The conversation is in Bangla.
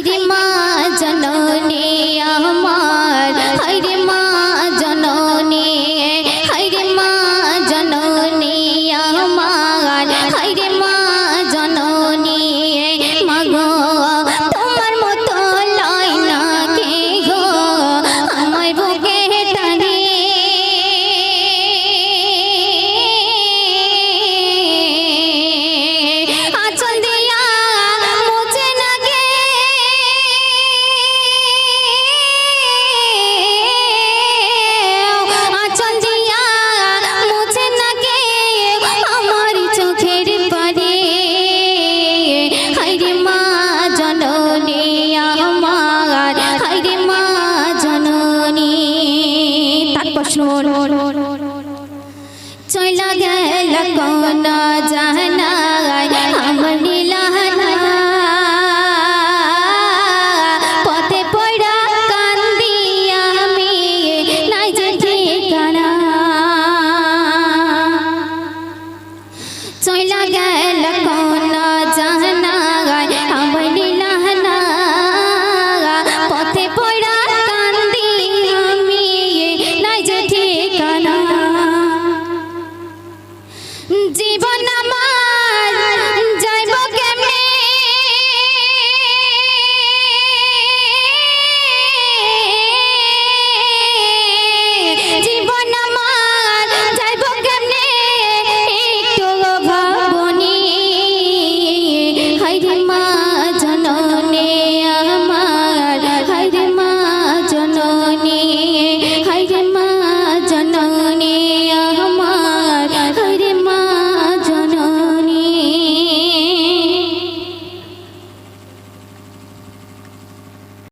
হরে মা জননে আমার হরে মা জননে হরে মা জননে আমার হরে মা জননে মগ তোমার মতো লয় না বছর চলা গেল কোন জানা জীবন আমার যাইব কেমনে? জীবন আমার যাইব কেমনে? একটু ভাবনি হাই